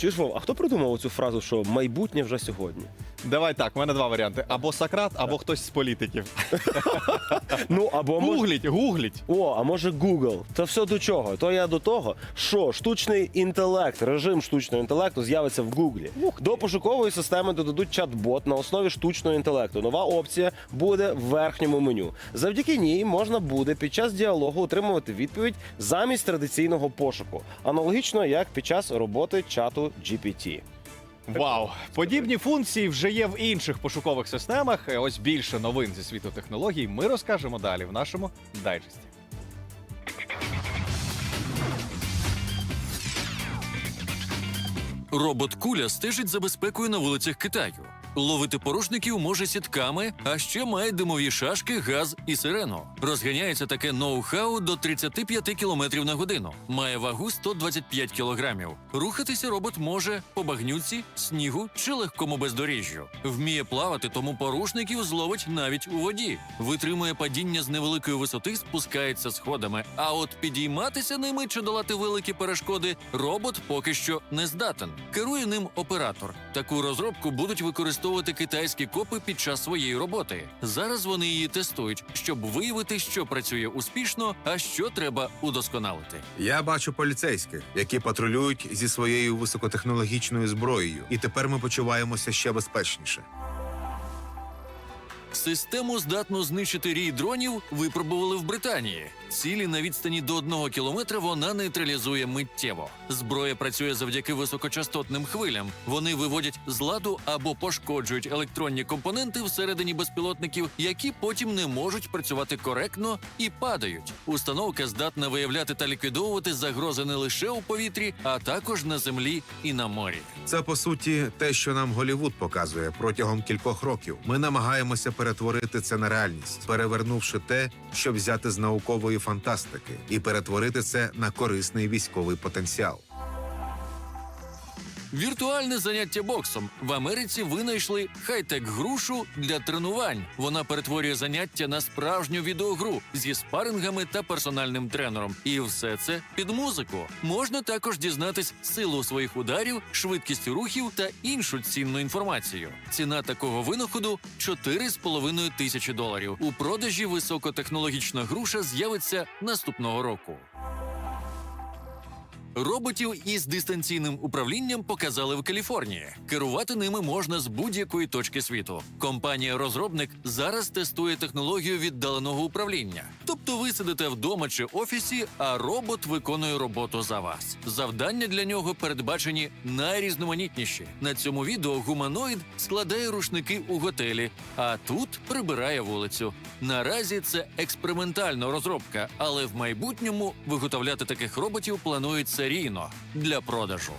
Чи ж Вов, а хто придумав цю фразу, що майбутнє вже сьогодні? Давай так, в мене два варіанти: або Сократ, або хтось з політиків. Ну або. Гугліть, гугліть. О, а може Google? Та все до чого? То я до того, що штучний інтелект, режим штучного інтелекту з'явиться в Гуглі. До пошукової системи додадуть чат-бот на основі штучного інтелекту. Нова опція буде в верхньому меню. Завдяки ній можна буде під час діалогу отримувати відповідь замість традиційного пошуку, аналогічно як під час роботи чату GPT. Вау! Подібні функції вже є в інших пошукових системах. Е, Ось більше новин зі світу технологій ми розкажемо далі в нашому дайджесті. Робот Куля стежить за безпекою на вулицях Китаю. Ловити порушників може сітками, а ще має димові шашки, газ і сирену. Розганяється таке ноу-хау до 35 км на годину. Має вагу 125 кг. Рухатися робот може по багнюці, снігу чи легкому бездоріжжю. Вміє плавати, тому порушників зловить навіть у воді. Витримує падіння з невеликої висоти, спускається сходами. А от підійматися ними чи долати великі перешкоди робот поки що не здатен. Керує ним оператор. Таку розробку будуть використовувати китайські копи під час своєї роботи. Зараз вони її тестують, щоб виявити, що працює успішно, а що треба удосконалити. Я бачу поліцейських, які патрулюють зі своєю високотехнологічною зброєю, і тепер ми почуваємося ще безпечніше. Систему здатну знищити рій дронів випробували в Британії. Цілі на відстані до одного кілометра вона нейтралізує миттєво. Зброя працює завдяки високочастотним хвилям. Вони виводять з ладу або пошкоджують електронні компоненти всередині безпілотників, які потім не можуть працювати коректно і падають. Установка здатна виявляти та ліквідовувати загрози не лише у повітрі, а також на землі і на морі. Це по суті те, що нам Голівуд показує протягом кількох років. Ми намагаємося перетворити це на реальність, перевернувши те, що взяти з наукової фантастики, і перетворити це на корисний військовий потенціал. Віртуальне заняття боксом в Америці винайшли хай-тек грушу для тренувань. Вона перетворює заняття на справжню відеогру зі спарингами та персональним тренером. І все це під музику. Можна також дізнатись силу своїх ударів, швидкість рухів та іншу цінну інформацію. Ціна такого винаходу 4,5 тисячі доларів. У продажі високотехнологічна груша з'явиться наступного року. Роботів із дистанційним управлінням показали в Каліфорнії. Керувати ними можна з будь-якої точки світу. Компанія-розробник зараз тестує технологію віддаленого управління. Тобто ви сидите вдома чи офісі, а робот виконує роботу за вас. Завдання для нього передбачені найрізноманітніші. На цьому відео гуманоїд складає рушники у готелі, а тут прибирає вулицю. Наразі це експериментальна розробка, але в майбутньому виготовляти таких роботів планують серійно для продажу.